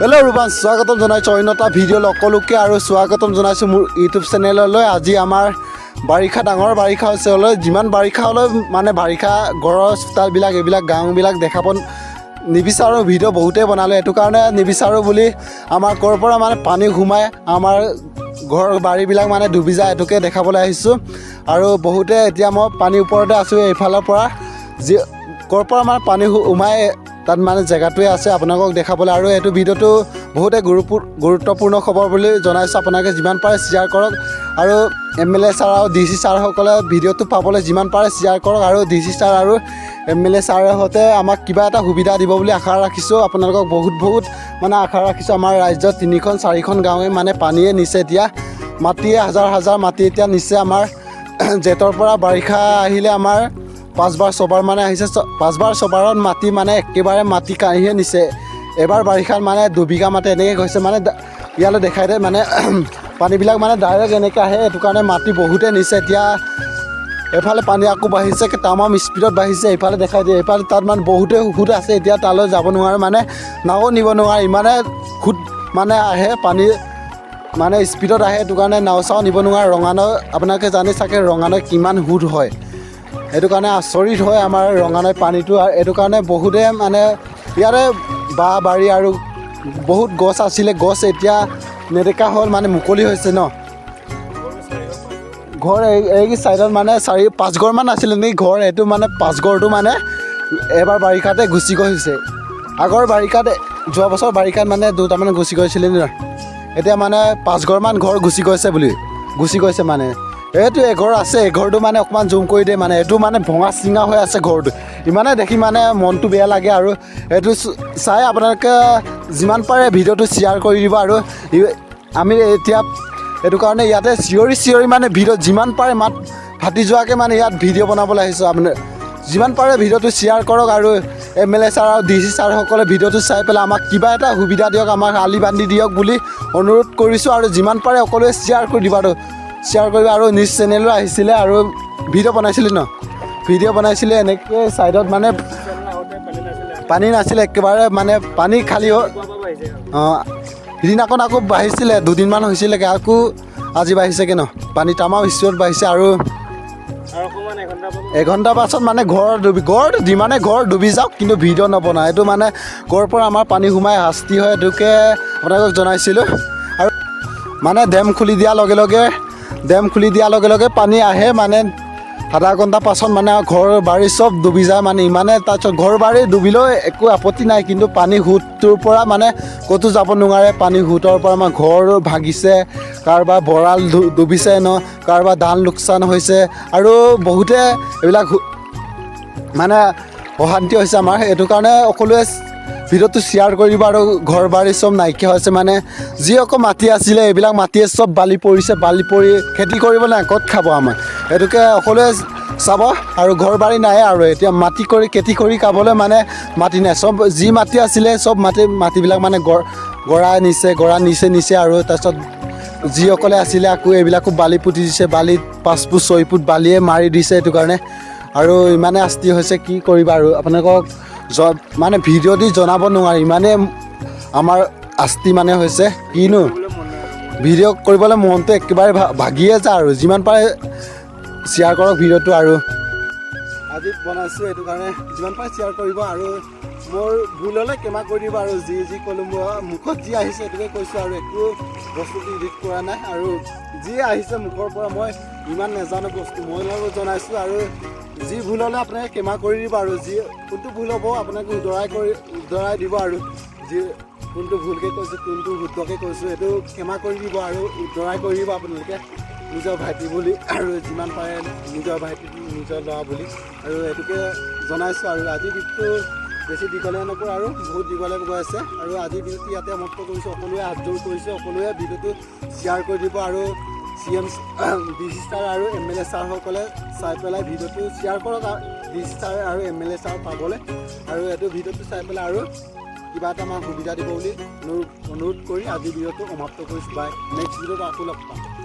Hello' ৰূপান স্বাগতম জনাইছোঁ অন্য এটা ভিডিঅ' সকলোকে আৰু স্বাগতম জনাইছোঁ মোৰ ইউটিউব চেনেললৈ। আজি আমাৰ বাৰিষা ডাঙৰ বাৰিষা হৈছে হ'লেও যিমান বাৰিষা হ'লেও মানে বাৰিষা ঘৰৰ চোতালবিলাক এইবিলাক গাঁওবিলাক দেখাব নিবিচাৰোঁ ভিডিঅ' বহুতেই বনালোঁ। এইটো কাৰণে নিবিচাৰোঁ বুলি আমাৰ ক'ৰ পৰা মানে পানী সোমাই আমাৰ ঘৰ বাৰীবিলাক মানে ডুবি যায় এইটোকে দেখাবলৈ আহিছোঁ। আৰু বহুতে এতিয়া মই পানীৰ ওপৰতে আছোঁ এইফালৰ পৰা। যি ক'ৰ পৰা মানে পানী সোমাই তাত মানে জেগাটোৱে আছে, আপোনালোকক দেখাবলৈ আৰু এইটো ভিডিঅ'টো বহুতে গুৰুপূ- গুৰুত্বপূৰ্ণ খবৰ বুলি জনাইছোঁ। আপোনালোকে যিমান পাৰে শ্বেয়াৰ কৰক আৰু এম এল এ ছাৰ আৰু ডি চি ছাৰসকলে ভিডিঅ'টো পাবলৈ যিমান পাৰে শ্বেয়াৰ কৰক আৰু ডি চি ছাৰ আৰু এম এল এ ছাৰহঁতে আমাক কিবা এটা সুবিধা দিব বুলি আশা ৰাখিছোঁ। আপোনালোকক বহুত বহুত মানে আশা ৰাখিছোঁ। আমাৰ ৰাজ্যত তিনিখন, চাৰিখন গাঁৱে মানে পানীয়ে নিছে এতিয়া। মাটিয়ে হাজাৰ হাজাৰ মাটি এতিয়া নিছে। আমাৰ জেঠৰ পৰা বাৰিষা আহিলে আমাৰ পাঁচবাৰ ছবাৰ মানে আহিছে পাঁচবাৰ ছবাৰত মাটি মানে একেবাৰে মাটি কাঢ়িহে নিছে। এবাৰ বাৰিষাত মানে দুবিঘা মাটি এনেকৈ গৈছে মানে ইয়ালৈ দেখাই দিয়ে মানে পানীবিলাক মানে ডাইৰেক্ট এনেকৈ আহে সেইটো কাৰণে মাটি বহুতে নিছে। এতিয়া এফালে পানী আকৌ বাঢ়িছে তামাম স্পীডত বাঢ়িছে, এইফালে দেখাই দিয়ে এইফালে তাত মানে বহুতে সোঁত আছে, এতিয়া তালৈ যাব নোৱাৰে মানে নাও নিব নোৱাৰে, ইমানে সোঁত মানে আহে, পানী মানে স্পীডত আহে সেইটো কাৰণে নাও চাও নিব নোৱাৰে। ৰঙানৈ, আপোনালোকে জানে চাগে ৰঙানৈ কিমান সোঁত হয়। সেইটো কাৰণে আচৰিত হয় আমাৰ ৰঙানৈ পানীটো আৰু এইটো কাৰণে বহুতে মানে ইয়াতে বাঁহ বাৰী আৰু বহুত গছ আছিলে গছ এতিয়া নেদেখা হ'ল মানে মুকলি হৈছে ন। ঘৰ এই চাইডত মানে চাৰি পাঁচঘৰমান আছিলে নেকি ঘৰ এইটো মানে পাঁচঘৰটো মানে এবাৰ বাৰিষাতে গুচি গৈছে আগৰ বাৰিষাত যোৱা বছৰ বাৰিষাত মানে দুটামান গুচি গৈছিলে ন? এতিয়া মানে পাঁচঘৰমান ঘৰ গুচি গৈছে বুলি গুচি গৈছে মানে। এইটো এঘৰ আছে এঘৰটো মানে অকণমান জুম কৰি দিয়ে মানে। এইটো মানে ভঙা চিঙা হৈ আছে ঘৰটো। ইমানে দেখি মানে মনটো বেয়া লাগে আৰু এইটো চাই আপোনালোকে যিমান পাৰে ভিডিঅ'টো শ্বেয়াৰ কৰি দিব আৰু আমি এতিয়া সেইটো কাৰণে ইয়াতে চিঞৰি চিঞৰি মানে ভিডিঅ' যিমান পাৰে মাত ফাটি যোৱাকৈ মানে ইয়াত ভিডিঅ' বনাবলৈ আহিছোঁ আপুনি। যিমান পাৰে ভিডিঅ'টো শ্বেয়াৰ কৰক আৰু এম এল এ ছাৰ আৰু ডি চি ছাৰসকলে ভিডিঅ'টো চাই পেলাই আমাক কিবা এটা সুবিধা দিয়ক, আমাক আলি বান্ধি দিয়ক বুলি অনুৰোধ কৰিছোঁ আৰু যিমান পাৰে সকলোৱে শ্বেয়াৰ কৰি দিব আৰু শ্বেয়াৰ কৰিব আৰু নিউজ চেনেলো আহিছিলে আৰু ভিডিঅ' বনাইছিলে ন? ভিডিঅ' বনাইছিলে এনেকৈ ছাইডত মানে পানী নাছিলে, একেবাৰে মানে পানী খালী হৈ অঁ সিদিনাখন আকৌ বাঢ়িছিলে, দুদিনমান হৈছিলেগৈ, আকৌ আজি বাঢ়িছেগৈ ন? পানী তামাম স্পীডত বাঢ়িছে আৰু এঘণ্টা পাছত মানে ঘৰ ডুবি ঘৰ যিমানে ঘৰ ডুবি যাওক, কিন্তু ভিডিঅ' নবনায় এইটো মানে ঘৰৰ পৰা আমাৰ পানী সোমাই শাস্তি হয়, এইটোকে আপোনালোকক জনাইছিলোঁ। আৰু মানে ডেম খুলি দিয়াৰ লগে লগে ডেম খুলি দিয়াৰ লগে লগে পানী আহে মানে আধা ঘণ্টা পাছত মানে ঘৰ বাৰী চব ডুবি যায় মানে। ইমানে তাৰপিছত ঘৰ বাৰী ডুবিলেও একো আপত্তি নাই, কিন্তু পানী সোঁতটোৰ পৰা মানে ক'তো যাব নোৱাৰে। পানী সোঁতৰ পৰা আমাৰ ঘৰ ভাগিছে, কাৰোবাৰ ভঁৰাল ডুবিছে ন, কাৰোবাৰ ধান লোকচান হৈছে আৰু বহুতে এইবিলাক মানে অশান্তি হৈছে আমাৰ। এইটো কাৰণে সকলোৱে ভিডিঅ'টো শ্বেয়াৰ কৰিব আৰু ঘৰ বাৰী চব নাইকিয়া হৈছে। মানে যি অকল মাটি আছিলে এইবিলাক মাটিয়ে চব বালি পৰিছে বালি পৰি খেতি কৰিব নাই ক'ত খাব আমাৰ? সেইটোকে সকলোৱে চাব আৰু ঘৰ বাৰী নাই আৰু এতিয়া মাটি কৰি খেতি কৰি খাবলৈ মানে মাটি নাই। চব যি মাটি আছিলে চব মাটি মাটিবিলাক মানে গড় গৰা নিছে গৰা নিছে নিছে আৰু তাৰপিছত যিসকলে আছিলে আকৌ এইবিলাকো বালি পুতি দিছে বালিত পাঁচ ফুট ছয় ফুট বালিয়ে মাৰি দিছে সেইটো কাৰণে। আৰু ইমানে শাস্তি হৈছে কি কৰিবা আৰু? আপোনালোকক মানে ভিডিঅ' দি জনাব নোৱাৰি। ইমানে আমাৰ আস্তি মানে হৈছে। কিনো? ভিডিঅ' কৰিবলৈ মনটো একেবাৰে ভাগিয়ে যায় আৰু। যিমান পাৰে শ্বেয়াৰ কৰক ভিডিঅ'টো আৰু। আজি বনাইছোঁ, এইটো কাৰণে যিমান পাৰে শ্বেয়াৰ কৰিব আৰু মোৰ ভুল হ'লে ক্ষমা কৰি দিব আৰু যি যি ক'লোঁ মই মুখত যি আহিছে সেইটোকে কৈছোঁ আৰু একো বস্তুটো এডিট কৰা নাই আৰু যি আহিছে মুখৰ পৰা মই ইমান নাজানো বস্তু মই লগত জনাইছোঁ আৰু যি ভুল হ'লে আপোনালোকে ক্ষমা কৰি দিব আৰু যি কোনটো ভুল হ'ব আপোনালোকে শুধৰাই কৰি শুধৰাই দিব আৰু যি কোনটো ভুলকৈ কৈছোঁ কোনটো শুদ্ধকৈ কৈছোঁ সেইটো ক্ষমা কৰি দিব আৰু শুধৰাই কৰি দিব আপোনালোকে নিজৰ ভাইটি বুলি আৰু যিমান পাৰে নিজৰ ভাইটি নিজৰ ল'ৰা বুলি আৰু এইটোকে জনাইছোঁ আৰু আজিৰ গীতটো বেছি দীঘলীয়া নকৰোঁ আৰু বহুত দীঘলে গৈ আছে। আৰু আজিৰ ভিডিঅ'টো ইয়াতে সমাপ্ত কৰিছোঁ, সকলোৱে হাত জোৰ কৰিছোঁ, সকলোৱে ভিডিঅ'টো শ্বেয়াৰ কৰি দিব আৰু C M D C sir আৰু এম এল এ ছাৰসকলে চাই পেলাই ভিডিঅ'টো শ্বেয়াৰ কৰক ডি চি ছাৰ আৰু এম এল এ ছাৰ পাবলৈ। আৰু এইটো ভিডিঅ'টো চাই পেলাই আৰু কিবা এটা আমাক সুবিধা দিব বুলি অনুৰোধ কৰি আজিৰ ভিডিঅ'টো সমাপ্ত কৰিছোঁ। বাই নেক্সট ভিডিঅ'টো আকৌ লগ পাম।